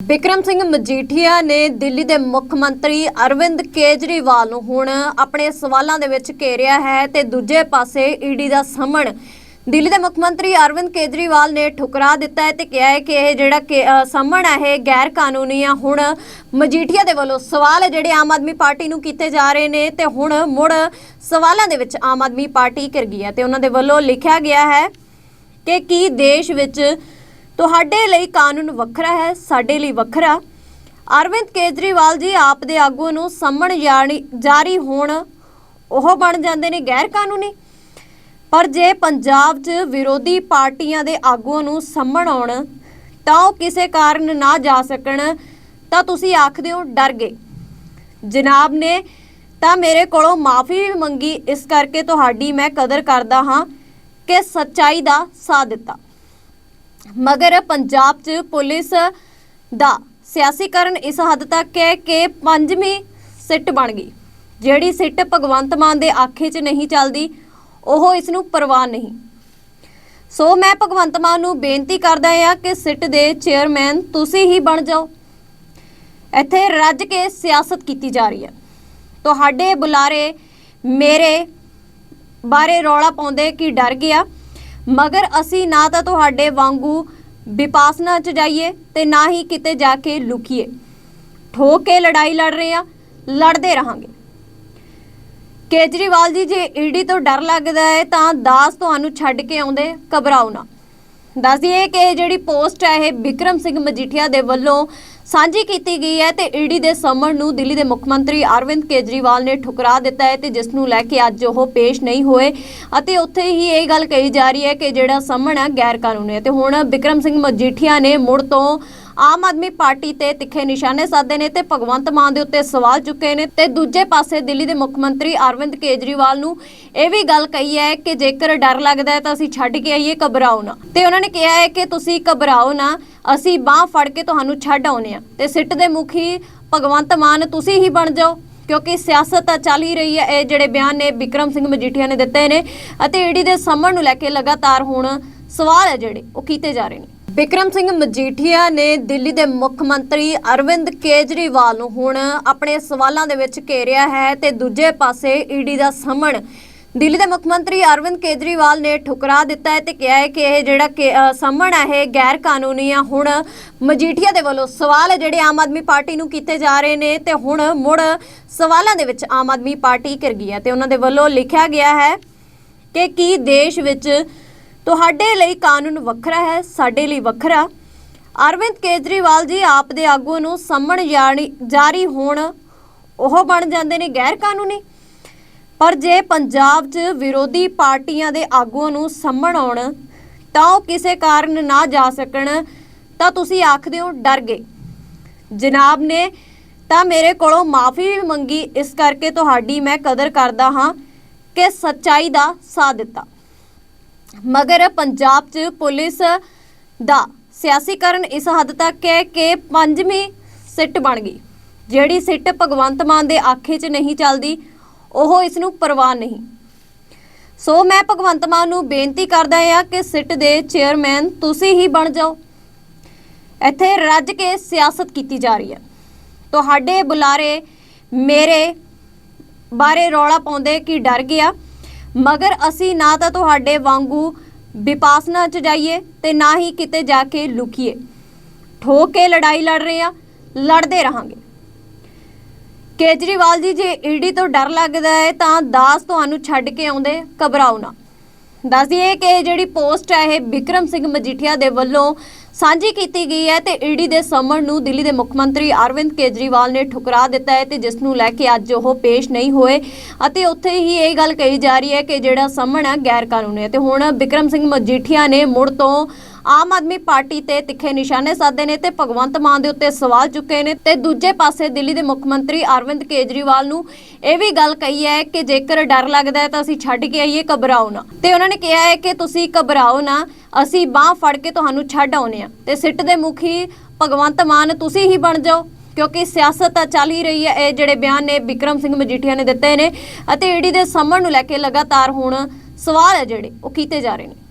ਬਿਕਰਮ ਸਿੰਘ ਮਜੀਠੀਆ ਨੇ ਦਿੱਲੀ ਦੇ ਮੁੱਖ ਮੰਤਰੀ ਅਰਵਿੰਦ ਕੇਜਰੀਵਾਲ ਨੂੰ ਹੁਣ ਆਪਣੇ ਸਵਾਲਾਂ ਦੇ ਵਿੱਚ ਘੇਰਿਆ ਹੈ ਤੇ ਦੂਜੇ ਪਾਸੇ ਈਡੀ ਦਾ ਸਮਣ ਦਿੱਲੀ ਦੇ ਮੁੱਖ ਮੰਤਰੀ ਅਰਵਿੰਦ ਕੇਜਰੀਵਾਲ ਨੇ ਠੁਕਰਾ ਦਿੱਤਾ ਹੈ ਤੇ ਕਿਹਾ ਹੈ ਕਿ ਇਹ ਜਿਹੜਾ ਸਮਣ ਹੈ, ਇਹ ਗੈਰ ਕਾਨੂੰਨੀ ਆ ਹੁਣ ਮਜੀਠੀਆ ਦੇ ਵੱਲੋਂ ਸਵਾਲ ਜਿਹੜੇ ਆਮ ਆਦਮੀ ਪਾਰਟੀ ਨੂੰ ਕੀਤੇ ਜਾ ਰਹੇ ਨੇ ਤੇ ਹੁਣ ਮੁੜ ਸਵਾਲਾਂ ਦੇ ਵਿੱਚ ਆਮ ਆਦਮੀ ਪਾਰਟੀ ਕਰ ਗਈ ਹੈ ਤੇ ਉਹਨਾਂ ਦੇ ਵੱਲੋਂ ਲਿਖਿਆ ਗਿਆ ਹੈ ਕਿ ਕੀ ਦੇਸ਼ ਵਿੱਚ ਤੁਹਾਡੇ ਲਈ ਕਾਨੂੰਨ ਵੱਖਰਾ ਹੈ, ਸਾਡੇ ਲਈ ਵੱਖਰਾ। ਅਰਵਿੰਦ ਕੇਜਰੀਵਾਲ ਜੀ, ਆਪ ਦੇ ਆਗੂ ਨੂੰ ਸੰਮਣ ਜਾਣੀ- ਜਾਰੀ ਹੋਣ, ਉਹ ਬਣ ਜਾਂਦੇ ਨੇ ਗੈਰ ਕਾਨੂੰਨੀ ਪਰ ਜੇ ਪੰਜਾਬ 'ਚ ਵਿਰੋਧੀ ਪਾਰਟੀਆਂ ਦੇ ਆਗੂਆਂ ਨੂੰ ਸੰਮਣ ਆਉਣ, ਤਾਂ ਉਹ ਕਿਸੇ ਕਾਰਨ ਨਾ ਜਾ ਸਕਣ, ਤਾਂ ਤੁਸੀਂ ਆਖਦੇ ਹੋ, ਡਰ ਗਏ। ਜਨਾਬ ਨੇ, ਤਾਂ ਮੇਰੇ ਕੋਲੋਂ ਮਾਫੀ ਵੀ ਮੰਗੀ, ਇਸ ਕਰਕੇ ਤੁਹਾਡੀ ਮੈਂ ਕਦਰ ਕਰਦਾ ਹਾਂ, ਕਿ ਸੱਚਾਈ ਦਾ ਸਾਥ ਦਿੱਤਾ। ਮਗਰ ਪੰਜਾਬ 'ਚ ਪੁਲਿਸ ਦਾ ਸਿਆਸੀਕਰਨ ਇਸ ਹੱਦ ਤੱਕ ਹੈ ਕਿ ਪੰਜਵੀਂ ਸਿੱਟ ਬਣ ਗਈ। ਜਿਹੜੀ ਸਿੱਟ ਭਗਵੰਤ ਮਾਨ ਦੇ ਆਖੇ 'ਚ ਨਹੀਂ ਚੱਲਦੀ, ਉਹ ਇਸ ਨੂੰ ਪਰਵਾਹ ਨਹੀਂ। ਸੋ ਮੈਂ ਭਗਵੰਤ ਮਾਨ ਨੂੰ ਬੇਨਤੀ ਕਰਦਾ ਹਾਂ ਕਿ ਸਿੱਟ ਦੇ ਚੇਅਰਮੈਨ ਤੁਸੀਂ ਹੀ ਬਣ ਜਾਓ। ਇੱਥੇ ਰੱਜ ਕੇ ਸਿਆਸਤ ਕੀਤੀ ਜਾ ਰਹੀ ਹੈ। ਤੁਹਾਡੇ ਬੁਲਾਰੇ ਮੇਰੇ ਬਾਰੇ ਰੌਲਾ ਪਾਉਂਦੇ ਕਿ ਡਰ ਗਿਆ। ਮਗਰ ਅਸੀਂ ਨਾ ਤਾਂ ਤੁਹਾਡੇ ਵਾਂਗੂ ਵਿਪਾਸਨਾ ਚ ਜਾਈਏ ਤੇ ਨਾ ਹੀ ਕਿਤੇ ਜਾ ਕੇ ਲੁਕੀਏ। ਠੋਕ ਕੇ ਲੜਾਈ ਲੜ ਰਹੇ ਆ ਲੜਦੇ ਰਹਾਂਗੇ। ਕੇਜਰੀਵਾਲ ਜੀ, ਜੇ ਈਡੀ ਤੋਂ ਡਰ ਲੱਗਦਾ ਹੈ ਤਾਂ ਦਾਸ ਤੁਹਾਨੂੰ ਛੱਡ ਕੇ ਆਉਂਦੇ, ਘਬਰਾਓ ਨਾ। ਦੱਸ ਦਈਏ ਕਿ ਇਹ ਜਿਹੜੀ ਪੋਸਟ ਹੈ, ਇਹ ਵਿਕਰਮ ਸਿੰਘ ਮਜੀਠੀਆ ਦੇ ਵੱਲੋਂ ਸਾਂਝੀ ਕੀਤੀ ਗਈ ਹੈ ਤੇ ਈਡੀ ਦੇ ਸਮਨ ਨੂੰ ਦਿੱਲੀ ਦੇ ਮੁੱਖ ਮੰਤਰੀ ਅਰਵਿੰਦ ਕੇਜਰੀਵਾਲ ਨੇ ਠੁਕਰਾ ਦਿੱਤਾ ਹੈ ਤੇ ਜਿਸ ਨੂੰ ਲੈ ਕੇ ਅੱਜ ਉਹ ਪੇਸ਼ ਨਹੀਂ ਹੋਏ। ਅਤੇ ਉੱਥੇ ਹੀ ਇਹ ਗੱਲ ਕਹੀ ਜਾ ਰਹੀ ਹੈ ਕਿ ਜਿਹੜਾ ਸਮਨ ਹੈ ਗੈਰ ਕਾਨੂੰਨੀ ਹੈ। ਤੇ ਹੁਣ ਬਿਕਰਮ ਸਿੰਘ ਮਜੀਠੀਆ ਨੇ ਮੁੜ ਤੋਂ ਆਮ ਆਦਮੀ ਪਾਰਟੀ ਤੇ ਤਿੱਖੇ ਨਿਸ਼ਾਨੇ ਸਾਧੇ ਨੇ ਤੇ ਭਗਵੰਤ ਮਾਨ ਦੇ ਉੱਤੇ ਸਵਾਲ ਚੁੱਕੇ ਨੇ ਤੇ ਦੂਜੇ ਪਾਸੇ ਦਿੱਲੀ ਦੇ ਮੁੱਖ ਮੰਤਰੀ ਅਰਵਿੰਦ ਕੇਜਰੀਵਾਲ ਨੂੰ ਇਹ ਵੀ ਗੱਲ ਕਹੀ ਹੈ ਕਿ ਜੇਕਰ ਡਰ ਲੱਗਦਾ ਹੈ ਤਾਂ ਅਸੀਂ ਛੱਡ ਕੇ ਆਈਏ, ਘਬਰਾਓ ਨਾ। ਤੇ ਉਹਨਾਂ ਨੇ ਕਿਹਾ ਹੈ ਕਿ ਤੁਸੀਂ ਘਬਰਾਓ ਨਾ, ਅਸੀਂ ਬਾਹ ਫੜ ਕੇ ਤੁਹਾਨੂੰ ਛੱਡ ਆਉਨੇ ਆ ਤੇ ਸਿੱਟ ਦੇ ਮੁਖੀ ਭਗਵੰਤ ਮਾਨ, ਤੁਸੀਂ ਹੀ ਬਣ ਜਾਓ, ਕਿਉਂਕਿ ਸਿਆਸਤ ਤਾਂ ਚੱਲ ਹੀ ਰਹੀ ਹੈ। ਇਹ ਜਿਹੜੇ ਬਿਆਨ ਨੇ ਵਿਕਰਮ ਸਿੰਘ ਮਜੀਠੀਆ ਨੇ ਦਿੱਤੇ ਨੇ ਅਤੇ ਈਡੀ ਦੇ ਸਮਣ ਨੂੰ ਲੈ ਕੇ ਲਗਾਤਾਰ ਹੁਣ ਸਵਾਲ ਹੈ ਜਿਹੜੇ, ਉਹ ਕੀਤੇ ਜਾ ਰਹੇ ਨੇ। ਵਿਕਰਮ ਸਿੰਘ ਮਜੀਠੀਆ ਨੇ ਦਿੱਲੀ ਦੇ ਮੁੱਖ ਮੰਤਰੀ ਅਰਵਿੰਦ ਕੇਜਰੀਵਾਲ ਨੂੰ ਹੁਣ ਆਪਣੇ ਸਵਾਲਾਂ ਦੇ ਵਿੱਚ ਘੇਰਿਆ ਹੈ ਤੇ ਦੂਜੇ ਪਾਸੇ ਈਡੀ ਦਾ ਸਮਣ ਦਿੱਲੀ ਦੇ ਮੁੱਖ ਮੰਤਰੀ ਅਰਵਿੰਦ ਕੇਜਰੀਵਾਲ ਨੇ ਠੁਕਰਾ ਦਿੱਤਾ ਹੈ ਤੇ ਕਿਹਾ ਹੈ ਕਿ ਇਹ ਜਿਹੜਾ ਕਿ, ਸਮਣ ਹੈ ਇਹ ਗੈਰ ਕਾਨੂੰਨੀ ਆ। ਹੁਣ ਮਜੀਠੀਆ ਦੇ ਵੱਲੋਂ ਸਵਾਲ ਜਿਹੜੇ ਆਮ ਆਦਮੀ ਪਾਰਟੀ ਨੂੰ ਕੀਤੇ ਜਾ ਰਹੇ ਨੇ ਤੇ ਹੁਣ ਮੁੜ ਸਵਾਲਾਂ ਦੇ ਵਿੱਚ ਆਮ ਆਦਮੀ ਪਾਰਟੀ ਕਰ ਗਈ ਹੈ ਤੇ ਉਹਨਾਂ ਦੇ ਵੱਲੋਂ ਲਿਖਿਆ ਗਿਆ ਹੈ ਕਿ ਕੀ ਦੇਸ਼ ਵਿੱਚ ਤੁਹਾਡੇ ਲਈ ਕਾਨੂੰਨ ਵੱਖਰਾ ਹੈ, ਸਾਡੇ ਲਈ ਵੱਖਰਾ। ਅਰਵਿੰਦ ਕੇਜਰੀਵਾਲ ਜੀ, ਆਪ ਦੇ ਆਗੂ ਨੂੰ ਸੰਮਣ ਜਾਣੀ- ਜਾਰੀ ਹੋਣ, ਉਹ ਬਣ ਜਾਂਦੇ ਨੇ ਗੈਰ ਕਾਨੂੰਨੀ ਪਰ ਜੇ ਪੰਜਾਬ 'ਚ ਵਿਰੋਧੀ ਪਾਰਟੀਆਂ ਦੇ ਆਗੂਆਂ ਨੂੰ ਸੰਮਣ ਆਉਣ, ਤਾਂ ਉਹ ਕਿਸੇ ਕਾਰਨ ਨਾ ਜਾ ਸਕਣ, ਤਾਂ ਤੁਸੀਂ ਆਖਦੇ ਹੋ, ਡਰ ਗਏ। ਜਨਾਬ ਨੇ ਤਾਂ ਮੇਰੇ ਕੋਲੋਂ ਮਾਫੀ ਵੀ ਮੰਗੀ, ਇਸ ਕਰਕੇ ਤੁਹਾਡੀ ਮੈਂ ਕਦਰ ਕਰਦਾ ਹਾਂ ਕਿ ਸੱਚਾਈ ਦਾ ਸਾਥ ਦਿੱਤਾ। ਮਗਰ ਪੰਜਾਬ 'ਚ ਪੁਲਿਸ ਦਾ ਸਿਆਸੀਕਰਨ ਇਸ ਹੱਦ ਤੱਕ ਹੈ ਕਿ ਪੰਜਵੀਂ ਸਿੱਟ ਬਣ ਗਈ। ਜਿਹੜੀ ਸਿੱਟ ਭਗਵੰਤ ਮਾਨ ਦੇ ਆਖੇ 'ਚ ਨਹੀਂ ਚੱਲਦੀ, ਉਹ ਇਸ ਨੂੰ ਪਰਵਾਹ ਨਹੀਂ। ਸੋ ਮੈਂ ਭਗਵੰਤ ਮਾਨ ਨੂੰ ਬੇਨਤੀ ਕਰਦਾ ਹਾਂ ਕਿ ਸਿੱਟ ਦੇ ਚੇਅਰਮੈਨ ਤੁਸੀਂ ਹੀ ਬਣ ਜਾਓ। ਇੱਥੇ ਰੱਜ ਕੇ ਸਿਆਸਤ ਕੀਤੀ ਜਾ ਰਹੀ ਹੈ। ਤੁਹਾਡੇ ਬੁਲਾਰੇ ਮੇਰੇ ਬਾਰੇ ਰੌਲਾ ਪਾਉਂਦੇ ਕਿ ਡਰ ਗਿਆ। ਮਗਰ ਅਸੀਂ ਨਾ ਤਾਂ ਤੁਹਾਡੇ ਵਾਂਗੂ ਵਿਪਾਸਨਾ ਚ ਜਾਈਏ ਤੇ ਨਾ ਹੀ ਕਿਤੇ ਜਾ ਕੇ ਲੁਕੀਏ ਠੋਕ ਕੇ ਲੜਾਈ ਲੜ ਰਹੇ ਆ ਲੜਦੇ ਰਹਾਂਗੇ। ਕੇਜਰੀਵਾਲ ਜੀ, ਜੇ ਈਡੀ ਤੋਂ ਡਰ ਲੱਗਦਾ ਹੈ ਤਾਂ ਦਾਸ ਤੁਹਾਨੂੰ ਛੱਡ ਕੇ ਆਉਂਦੇ, ਘਬਰਾਓ ਨਾ। ਦੱਸ ਦਈਏ ਕਿ ਇਹ ਜਿਹੜੀ ਪੋਸਟ ਹੈ, ਇਹ ਵਿਕਰਮ ਸਿੰਘ ਮਜੀਠੀਆ ਦੇ ਵੱਲੋਂ ਸਾਂਝੀ ਕੀਤੀ ਗਈ ਹੈ ਤੇ ਈਡੀ ਦੇ ਸਮਨ ਨੂੰ ਦਿੱਲੀ ਦੇ ਮੁੱਖ ਮੰਤਰੀ ਅਰਵਿੰਦ ਕੇਜਰੀਵਾਲ ਨੇ ਠੁਕਰਾ ਦਿੱਤਾ ਹੈ ਤੇ ਜਿਸ ਨੂੰ ਲੈ ਕੇ ਅੱਜ ਉਹ ਪੇਸ਼ ਨਹੀਂ ਹੋਏ। ਅਤੇ ਉੱਥੇ ਹੀ ਇਹ ਗੱਲ ਕਹੀ ਜਾ ਰਹੀ ਹੈ ਕਿ ਜਿਹੜਾ ਸਮਨ ਹੈ ਗੈਰ ਕਾਨੂੰਨੀ ਹੈ। ਤੇ ਹੁਣ ਵਿਕਰਮ ਸਿੰਘ ਮਜੀਠੀਆ ਨੇ ਮੁੜ ਤੋਂ ਆਮ ਆਦਮੀ ਪਾਰਟੀ ਤੇ ਤਿੱਖੇ ਨਿਸ਼ਾਨੇ ਸਾਧੇ ਨੇ ਤੇ ਭਗਵੰਤ ਮਾਨ ਦੇ ਉੱਤੇ ਸਵਾਲ ਚੁੱਕੇ ਨੇ ਤੇ ਦੂਜੇ ਪਾਸੇ ਦਿੱਲੀ ਦੇ ਮੁੱਖ ਮੰਤਰੀ ਅਰਵਿੰਦ ਕੇਜਰੀਵਾਲ ਨੂੰ ਇਹ ਵੀ ਗੱਲ ਕਹੀ ਹੈ ਕਿ ਜੇਕਰ ਡਰ ਲੱਗਦਾ ਹੈ ਤਾਂ ਅਸੀਂ ਛੱਡ ਕੇ ਆਈਏ, ਘਬਰਾਓ ਨਾ। ਤੇ ਉਹਨਾਂ ਨੇ ਕਿਹਾ ਹੈ ਕਿ ਤੁਸੀਂ ਘਬਰਾਓ ਨਾ, ਅਸੀਂ ਬਾਹ ਫੜ ਕੇ ਤੁਹਾਨੂੰ ਛੱਡ ਆਉਨੇ ਆ ਤੇ ਸਿੱਟ ਦੇ ਮੁਖੀ ਭਗਵੰਤ ਮਾਨ, ਤੁਸੀਂ ਹੀ ਬਣ ਜਾਓ, ਕਿਉਂਕਿ ਸਿਆਸਤ ਤਾਂ ਚੱਲ ਹੀ ਰਹੀ ਹੈ। ਇਹ ਜਿਹੜੇ ਬਿਆਨ ਨੇ ਵਿਕਰਮ ਸਿੰਘ ਮਜੀਠੀਆ ਨੇ ਦਿੱਤੇ ਨੇ ਅਤੇ ਈਡੀ ਦੇ ਸਮਣ ਨੂੰ ਲੈ ਕੇ ਲਗਾਤਾਰ ਹੁਣ ਸਵਾਲ ਹੈ ਜਿਹੜੇ, ਉਹ ਕੀਤੇ ਜਾ ਰਹੇ ਨੇ।